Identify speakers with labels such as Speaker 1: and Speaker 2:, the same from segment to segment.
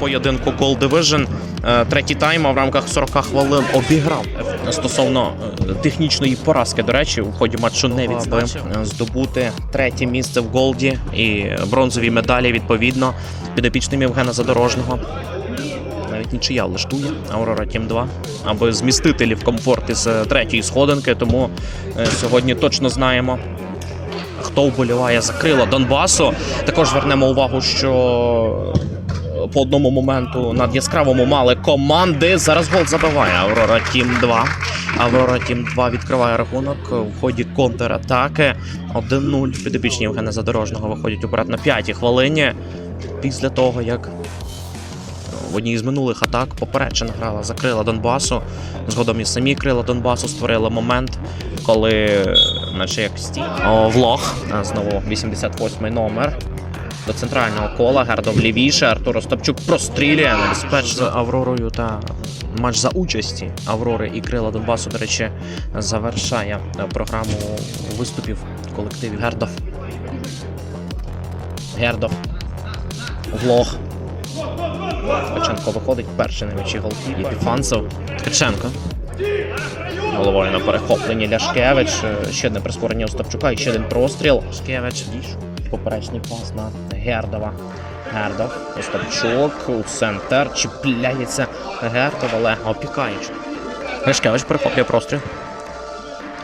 Speaker 1: поєдинку Gold Division. Е, Третій тайм в рамках 40 хвилин обіграв стосовно е, технічної поразки. До речі, у ході матчу не відзначив Е, здобути третє місце в Голді і бронзові медалі відповідно підопічним Євгена Задорожного. Навіть нічия влаштує Аурора Тім 2, аби змістити в комфорт із третьої сходинки. Тому сьогодні точно знаємо, хто вболіває за крила Донбасу. Також звернемо увагу, що по одному моменту над яскравому мали команди. Зараз гол забиває Аврора Тім 2. Аврора Тім 2 відкриває рахунок в ході контратаки. 1-0. Підопічні Євгена Задорожного виходять уперед на п'ятій хвилині. Після того, як в одній з минулих атак попереджена грала за крила Донбасу. Згодом і самі крила Донбасу створили момент, коли, наче як стій, влог, знову 88-й номер. До центрального кола Гердов лівіше. Артур Остапчук прострілює небезпечно з Авророю та матч за участі Аврори і Крила Донбасу, до речі, завершає програму виступів колективів Гердов. Гердов. Влог. Ткаченко виходить перший на м'ячі голки. Єпіфанцев. Ткаченко. Головою на перехопленні Ляшкевич. Е, Ще одне прискорення Остапчука і ще один простріл. Ляшкевич. Поперечний пас на Гердова. Гердов. Остапчук. У центр. Чіпляється Гердов, але опікаючи. Ляшкевич перехоплює простріл.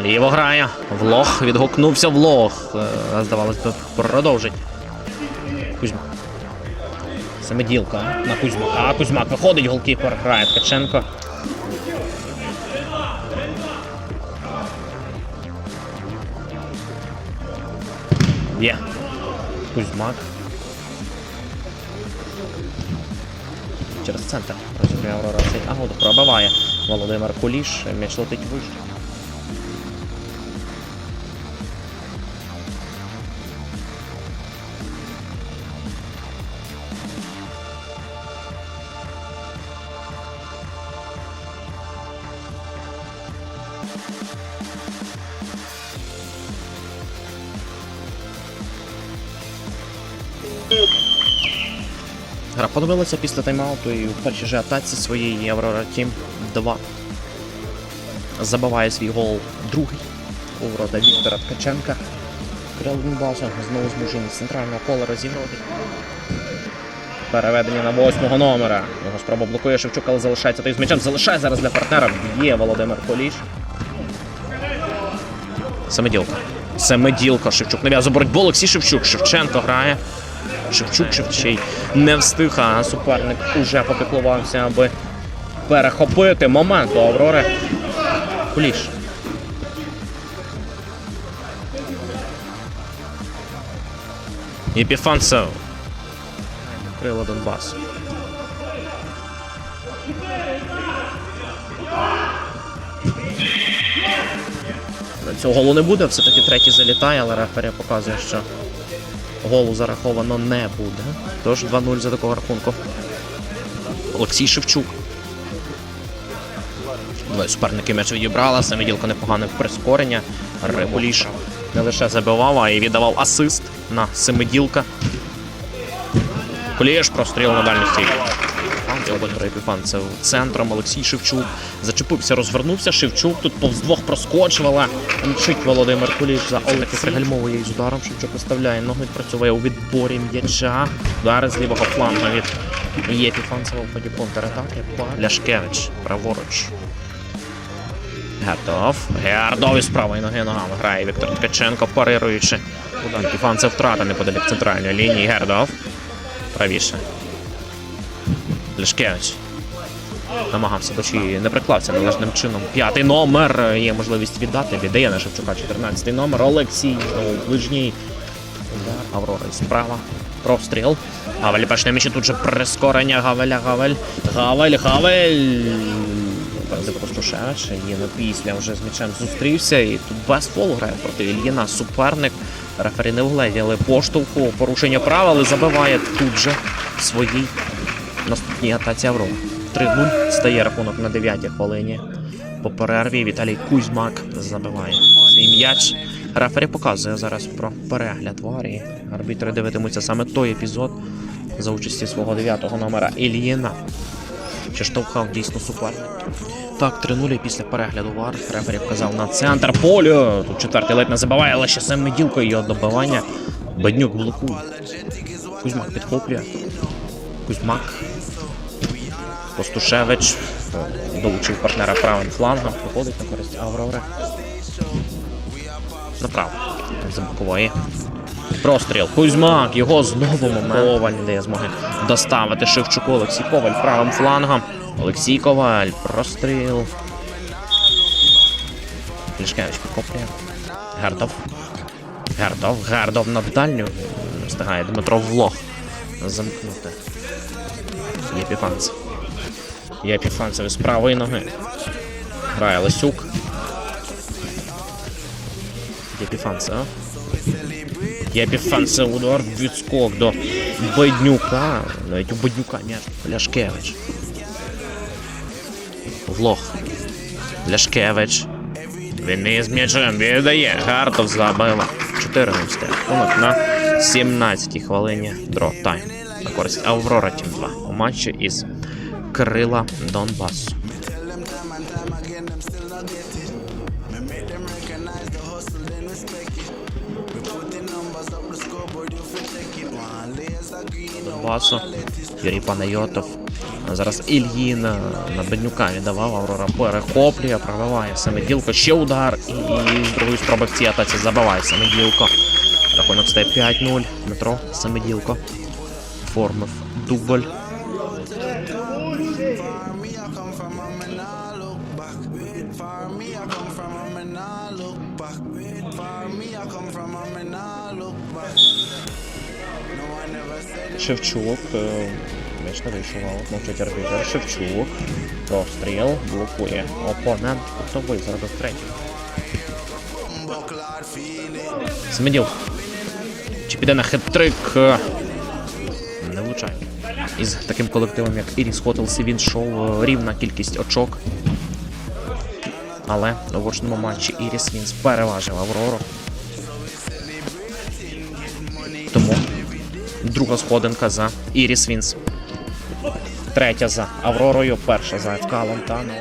Speaker 1: Ліво грає. Влог. Відгукнувся влог. Е, Здавалось би, продовжить. Кузьма. Самеділка на Кузьмака. Кузьмак виходить, голкіпер грає Ткаченко. Є. Кузьмак. Через центр. Розіграє Аврора. Пробиває Володимир Куліш. М'яч летить вище. Гра подивилася після тайм-ауту і в першій же атаці своєї Аврора Тім 2 забиває свій гол другий у ворота Віктора Ткаченка. Крил Донбасу знову змушений з центрального кола розігрувати. Переведення на восьмого номера. Його спроба блокує Шевчук, але залишається той з м'ячем. Залишає зараз для партнера. Б'є Володимир Поліш. Семиділка. Семиділка. Шевчук нав'язує боротьбу. Олексій Шевчук. Шевченко грає. Шевчук Шевчей не встиг, а суперник уже попіклувався, аби перехопити момент у Аврори. Куліш. Єпіфанцев. Крила Донбасу. Цього голу не буде, все-таки третій залітає, але рефері показує, що голу зараховано не буде. Тож 2-0 за такого рахунку. Олексій Шевчук. Двоє суперники м'яч відібрала. Саміділка непогане прискорення. Рибуліш не лише забивав, а й віддавав асист на Семиділка. Кулієш простріл на дальню стійку. Володимир Епіфанцев центром Олексій Шевчук. Зачепився, розвернувся. Шевчук тут повз двох проскочувала. Мчить Володимир Куліш за Олексій пригальмовує із ударом. Шевчук виставляє ноги, працює у відборі м'яча. Удари з лівого флангу від Єпіфанцева в ході контратаки. Ляшкевич праворуч. Гердов. Гердов із правої ноги ногами грає Віктор Ткаченко, парируючи. Удар Єпіфанцев втрата неподалік центральної лінії. Гердов. Правіше. Лешкевич. Намагався, бачи, не приклався належним чином. П'ятий номер. Є можливість віддати. Віддає на Шевчука 14-й номер. Олексій в ближній. Аврора справа. Простріл. Гавель перший на тут же прискорення. Гавеля, Гавель. Гавель, Гавель. Певне Пастушевич. Єна після вже з м'ячем зустрівся. І тут без фолу грає проти Ільїна. Суперник. Рефері не вгледіли поштовху. Порушення прав, але забиває тут же в наступній атаці Аврора. 3-0 стає рахунок на 9-й хвилині. По перерві Віталій Кузьмак забиває свій м'яч. Рефері показує зараз про перегляд в арії. Арбітри дивитимуться саме той епізод, за участі свого дев'ятого номера Ільїна. Чи штовхав дійсно суперник. Так, 3-0 після перегляду вар. Рефері вказав на центр полю. Тут четвертий ледь не забиває, але ще сам Меділко його добивання. Беднюк блокує. Кузьмак підхоплює. Кузьмак. Постушевич е, долучив партнера правим флангом. Виходить на користь Аврори. Направо. З бокової. Простріл. Кузьмак. Його знову. Коваль не дає змоги доставити Шевчуку. Олексій Коваль правим флангом. Олексій Коваль. Простріл. Лішкевич підкоплює. Гердов. Гердов. Гердов на дальню. Встигає Дмитро Влох замкнути. Єпіфанцев. Єпіфанцев з правої ноги. Грає Лисюк. Єпіфанцев. Єпіфанцев удар відскок до Беднюка. Навіть у Беднюка м'яч. Ляшкевич. Влох. Ляшкевич. Він не з м'ячем віддає. Гартов забила. 14 рахунок на 17-й хвилині дро тайм. На користь Аврора Тім 2 у матчі із Крила Донбасу. Донбасу. Юрій Панайотов. Зараз Ільїн е, на Беднюка віддавав, Аврора перехоплює, пробиває Семиділко. Ще удар. І з другої спроби в цій атаці забиває Семиділко. Рахунок стає 5-0. Дмитро Семиділко. Формив дубль. Шевчук. е, М'яч не вийшов, аут, мовчить арбітер. Шевчук. Простріл. Блокує. Опонент. Кутовий зробив третій. Смеділ. Чи піде на хет-трик? Із таким колективом, як Іріс Хотелс, він йшов е, рівна кількість очок. Але в очному матчі Іріс Вінс переважив Аврору. Тому друга сходинка за Іріс Вінс. Третя за Авророю, перша за ФК Лантано.